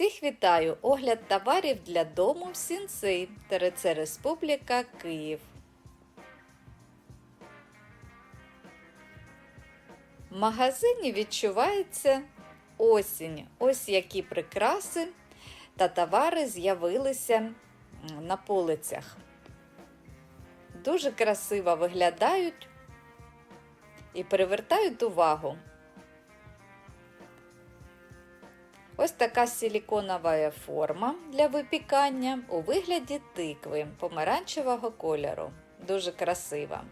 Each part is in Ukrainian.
Всіх вітаю! Огляд товарів для дому в Сінцей, ТРЦ Республіка Київ. В магазині відчувається осінь. Ось які прикраси та товари з'явилися на полицях. Дуже красиво виглядають і привертають увагу. Ось така силіконова форма для випікання у вигляді тикви помаранчевого кольору. Дуже красива.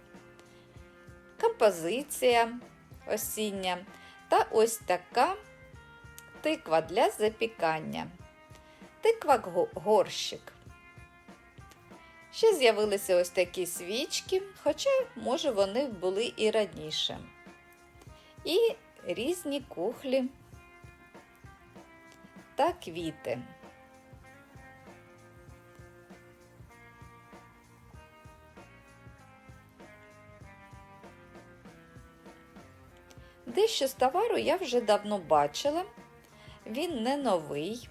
Композиція осіння та ось така тиква для запікання. Тиква горщик. Ще з'явилися ось такі свічки, хоча, може, вони були і раніше. І різні кухлі та квіти. Дещо з товару я вже давно бачила. Він не новий.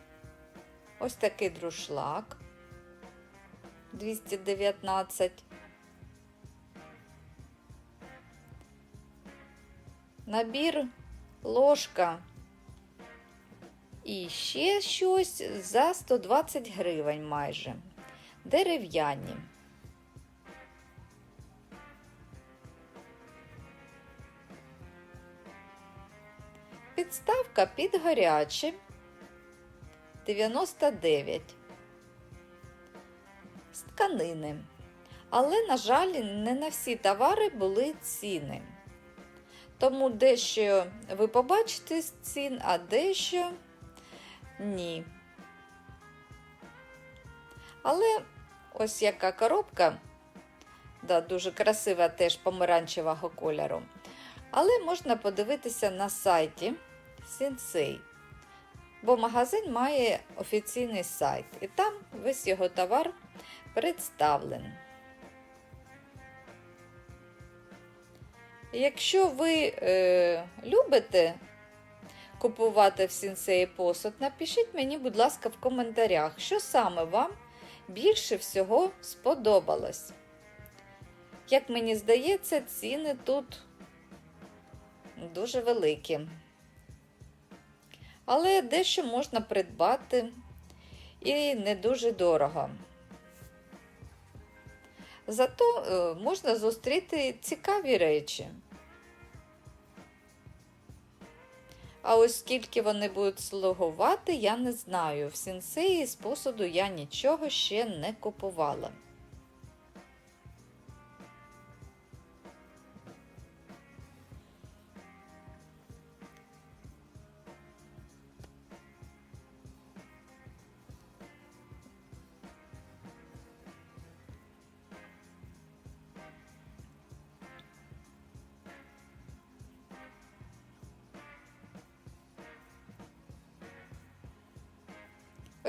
Ось такий друшлак 219. Набір ложка і ще щось за 120 гривень майже. Дерев'яні. Підставка під гаряче 99 з тканини. Але, на жаль, не на всі товари були ціни. Тому дещо ви побачите з цін, а дещо ні. Але ось яка коробка, да, дуже красива теж помаранчевого кольору. Але можна подивитися на сайті Sensei, бо магазин має офіційний сайт, і там весь його товар представлений. Якщо ви е, любите купувати в сінсеї посуд, напишіть мені, будь ласка, в коментарях, що саме вам більше всього сподобалось. Як мені здається, ціни тут дуже великі. Але дещо можна придбати і не дуже дорого. Зато е, можна зустріти цікаві речі. А ось скільки вони будуть слугувати, я не знаю. В сінсеї з посуду я нічого ще не купувала.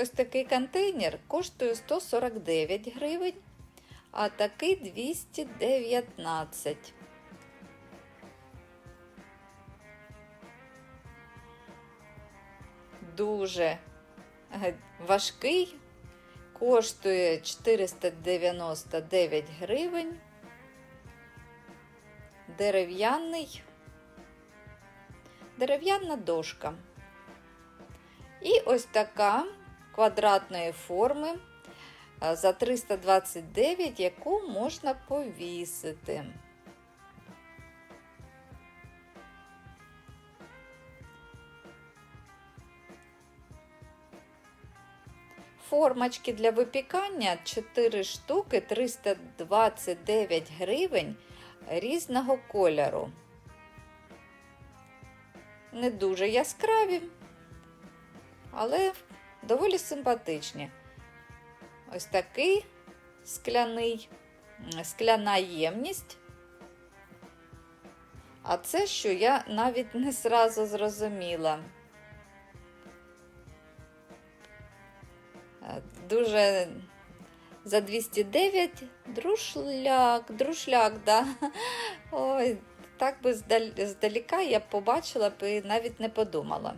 Ось такий контейнер коштує 149 гривень, а такий 219. Дуже важкий, коштує 499 гривень. Дерев'яний, дерев'яна дошка. І ось така квадратної форми за 329, яку можна повісити. Формочки для випікання 4 штуки 329 гривень різного кольору. Не дуже яскраві, але доволі симпатичні. Ось такий скляний, скляна ємність. А це, що я навіть не зразу зрозуміла. Дуже за 209 друшляк, друшляк, да. Ой, так би здаліка я побачила б і навіть не подумала.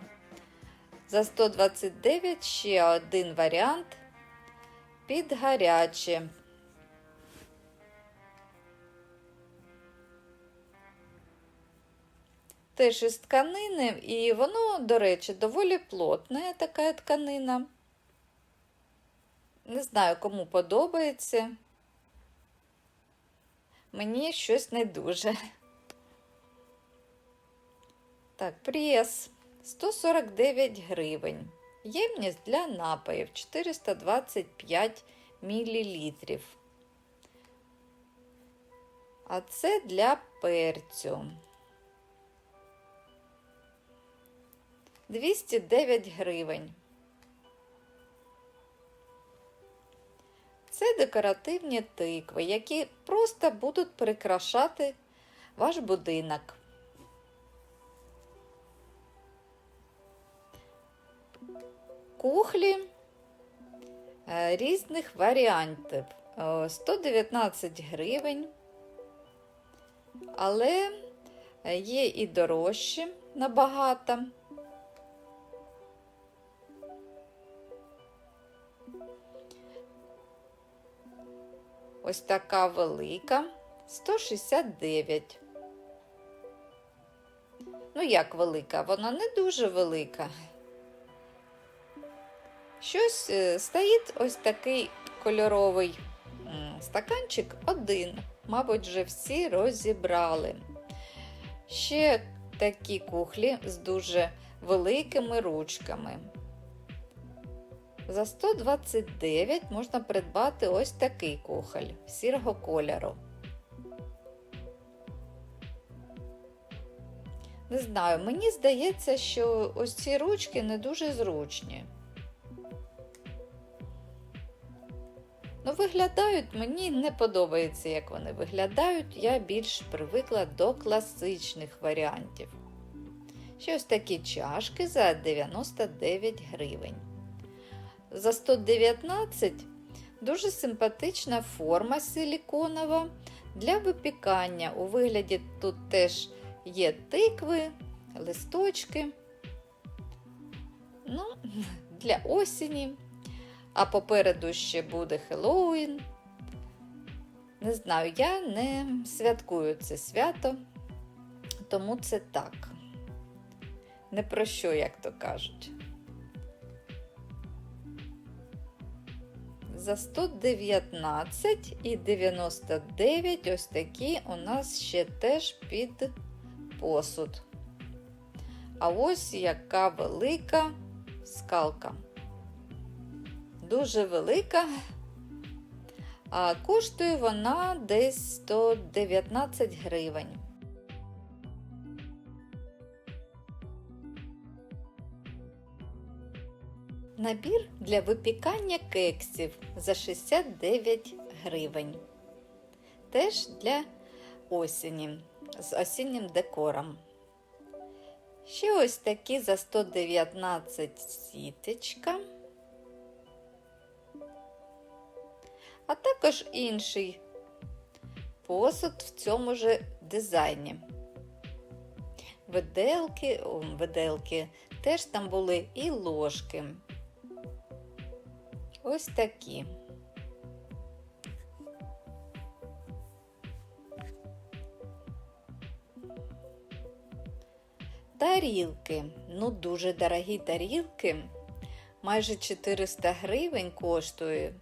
За 129 ще один варіант під гаряче. Теж із тканини, і воно, до речі, доволі плотна така тканина. Не знаю, кому подобається. Мені щось не дуже. Так, прес 149 гривень. Ємність для напоїв 425 мл. А це для перцю. 209 гривень. Це декоративні тикви, які просто будуть прикрашати ваш будинок. Кухлі е, різних варіантів. Е, 119 гривень, але є і дорожчі набагато. Ось така велика 169. Ну, як велика? Вона не дуже велика. Щось е, стоїть ось такий кольоровий стаканчик один. Мабуть, вже всі розібрали. Ще такі кухлі з дуже великими ручками. За 129 можна придбати ось такий кухоль сірого кольору. Не знаю, мені здається, що ось ці ручки не дуже зручні. Ну, виглядають, мені не подобається, як вони виглядають. Я більш привикла до класичних варіантів. Ще ось такі чашки за 99 гривень. За 119 дуже симпатична форма силіконова для випікання. У вигляді тут теж є тикви, листочки. Ну, для осені. А попереду ще буде Хеллоуін. Не знаю, я не святкую це свято, тому це так. Не про що, як то кажуть. За 119 і 99 ось такі у нас ще теж під посуд. А ось яка велика скалка. Дуже велика, а коштує вона десь 119 гривень. Набір для випікання кексів за 69 гривень. Теж для осені з осіннім декором. Ще ось такі за 119 сіточка. А також інший посуд в цьому же дизайні. Виделки, о, виделки, теж там були і ложки. Ось такі. Тарілки. Ну, дуже дорогі тарілки. Майже 400 гривень коштує.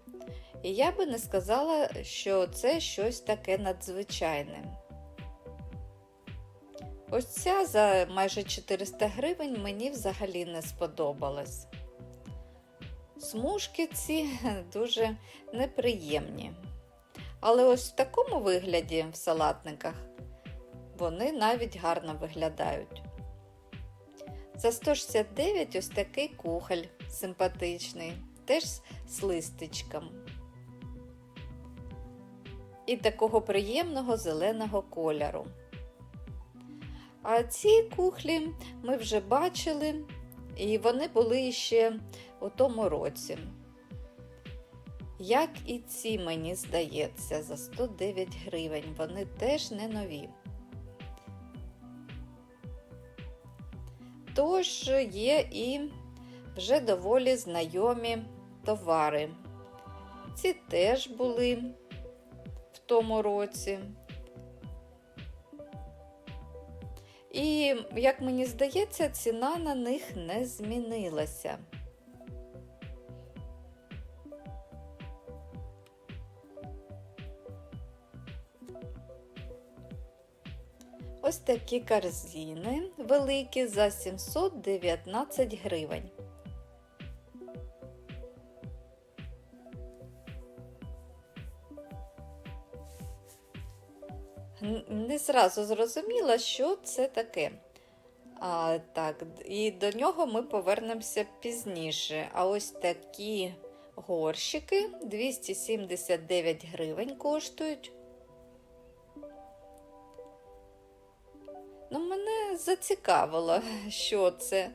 І я би не сказала, що це щось таке надзвичайне. Ось ця за майже 400 гривень мені взагалі не сподобалась. Смужки ці дуже неприємні. Але ось в такому вигляді в салатниках вони навіть гарно виглядають. За 169 ось такий кухоль симпатичний, теж з листичком. І такого приємного зеленого кольору. А ці кухлі ми вже бачили, і вони були ще у тому році. Як і ці, мені здається, за 109 гривень. Вони теж не нові. Тож є і вже доволі знайомі товари. Ці теж були тому році. І, як мені здається, ціна на них не змінилася. Ось такі корзини великі за 719 гривень. Зразу зрозуміла, що це таке. А, так, і до нього ми повернемося пізніше. А ось такі горщики 279 гривень коштують. Ну, мене зацікавило, що це.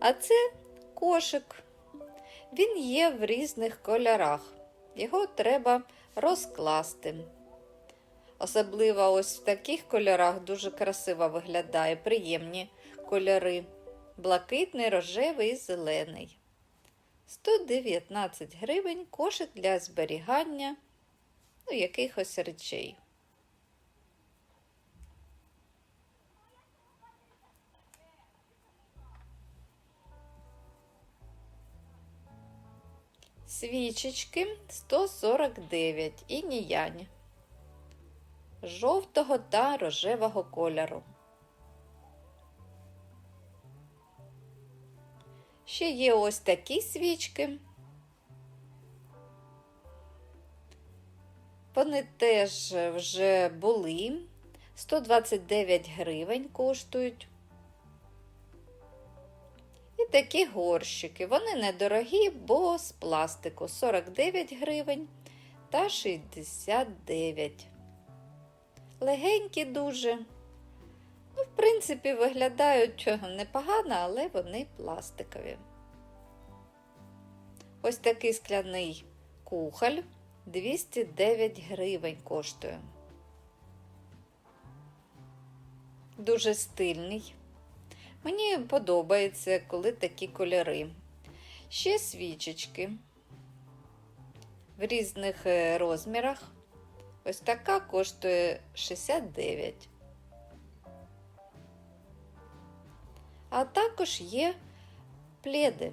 А це кошик. Він є в різних кольорах. Його треба розкласти. Особливо ось в таких кольорах дуже красиво виглядає, приємні кольори. Блакитний, рожевий і зелений. 119 гривень кошик для зберігання ну, якихось речей. Свічечки 149 і ніянь жовтого та рожевого кольору. Ще є ось такі свічки. Вони теж вже були. 129 гривень коштують. І такі горщики. Вони недорогі, бо з пластику 49 гривень та 69. Легенькі дуже. Ну, в принципі, виглядають непогано, але вони пластикові. Ось такий скляний кухоль 209 гривень коштує. Дуже стильний. Мені подобається, коли такі кольори. Ще свічечки в різних е, розмірах. Ось така коштує 69. А також є пледи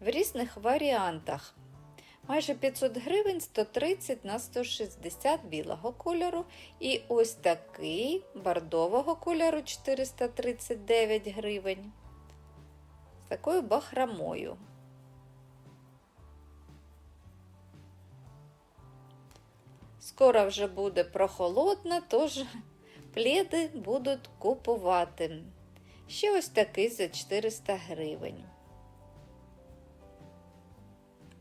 в різних варіантах. Майже 500 гривень 130 на 160 білого кольору. І ось такий бордового кольору 439 гривень. З такою бахромою. Скоро вже буде прохолодно, тож пледи будуть купувати. Ще ось такий за 400 гривень.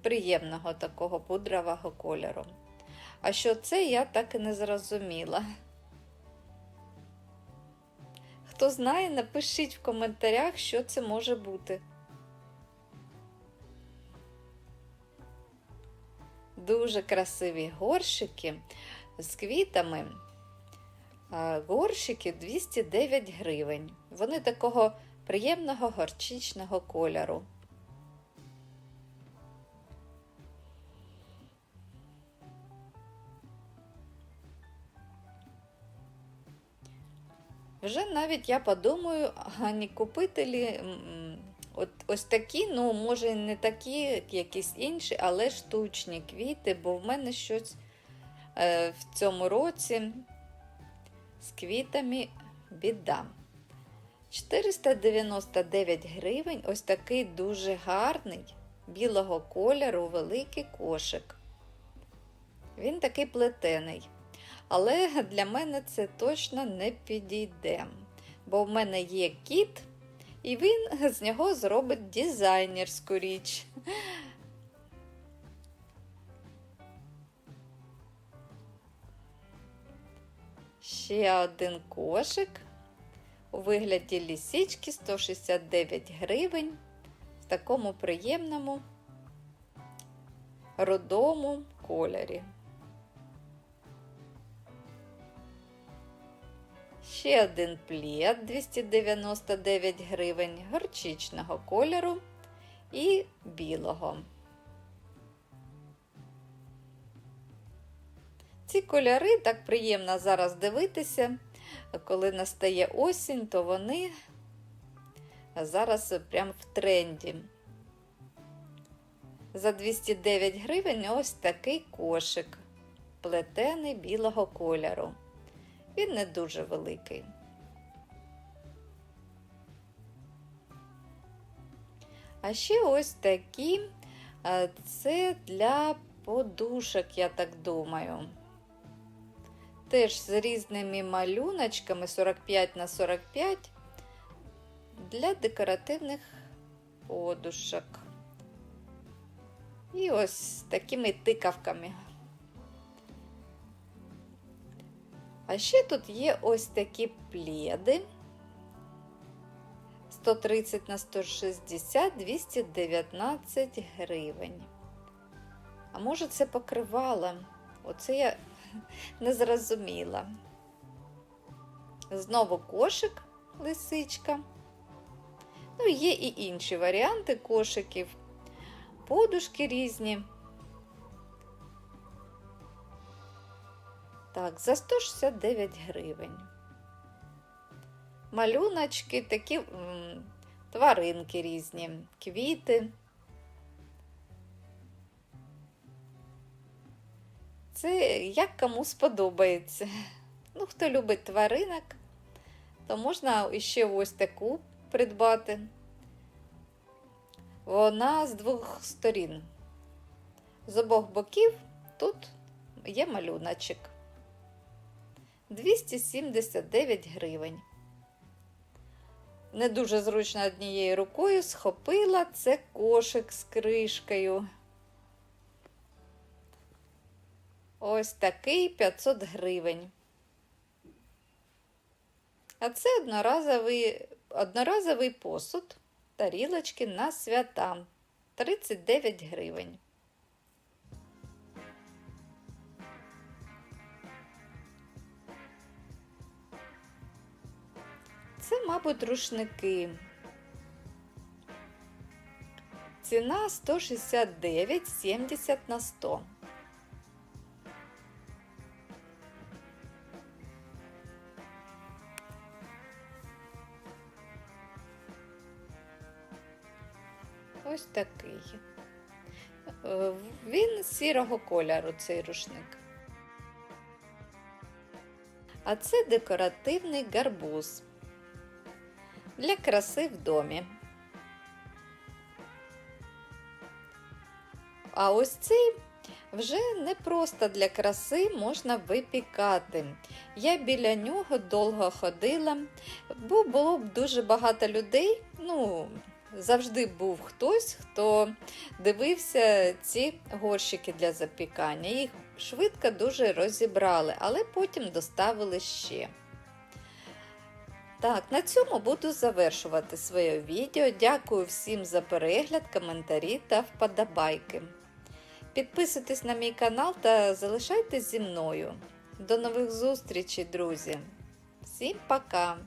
Приємного такого пудрового кольору. А що це, я так і не зрозуміла. Хто знає, напишіть в коментарях, що це може бути. Дуже красиві горщики з квітами. Горщики 209 гривень. Вони такого приємного горчичного кольору. Вже навіть я подумаю, а не купити лі, от, ось такі, ну, може, не такі, як якісь інші, але штучні квіти, бо в мене щось е, в цьому році з квітами біда. 499 гривень, ось такий дуже гарний білого кольору великий кошик. Він такий плетений. Але для мене це точно не підійде. Бо в мене є кіт, і він з нього зробить дизайнерську річ. Ще один кошик у вигляді лісічки 169 гривень в такому приємному родому кольорі. Ще один плід 299 гривень горчичного кольору і білого. Ці кольори так приємно зараз дивитися. Коли настає осінь, то вони зараз прям в тренді. За 209 гривень ось такий кошик плетений білого кольору. Він не дуже великий. А ще ось такі, це для подушок, я так думаю. Теж з різними малюночками 45 на 45 для декоративних подушок. І ось такими тикавками. А ще тут є ось такі пледи 130 на 160 219 гривень. А може, це покривало? Оце я не зрозуміла. Знову кошик, лисичка. Ну, є і інші варіанти кошиків, подушки різні. Так, за 169 гривень. Малюночки, такі тваринки різні, квіти. Це як кому сподобається. Ну, хто любить тваринок, то можна іще ось таку придбати. Вона з двох сторін. З обох боків тут є малюночок. 279 гривень. Не дуже зручно однією рукою схопила це кошик з кришкою. Ось такий 500 гривень. А це одноразовий, одноразовий посуд, тарілочки на свята 39 гривень. Це, мабуть, рушники. Ціна 169,70 на 100. Ось такий. Е, Він сірого кольору, цей рушник. А це декоративний гарбуз для краси в домі. А ось цей вже не просто для краси можна випікати. Я біля нього довго ходила, бо було б дуже багато людей. Ну, завжди був хтось, хто дивився ці горщики для запікання. Їх швидко дуже розібрали, але потім доставили ще. Так, на цьому буду завершувати своє відео. Дякую всім за перегляд, коментарі та вподобайки. Підписуйтесь на мій канал та залишайтесь зі мною. До нових зустрічей, друзі! Всім пока!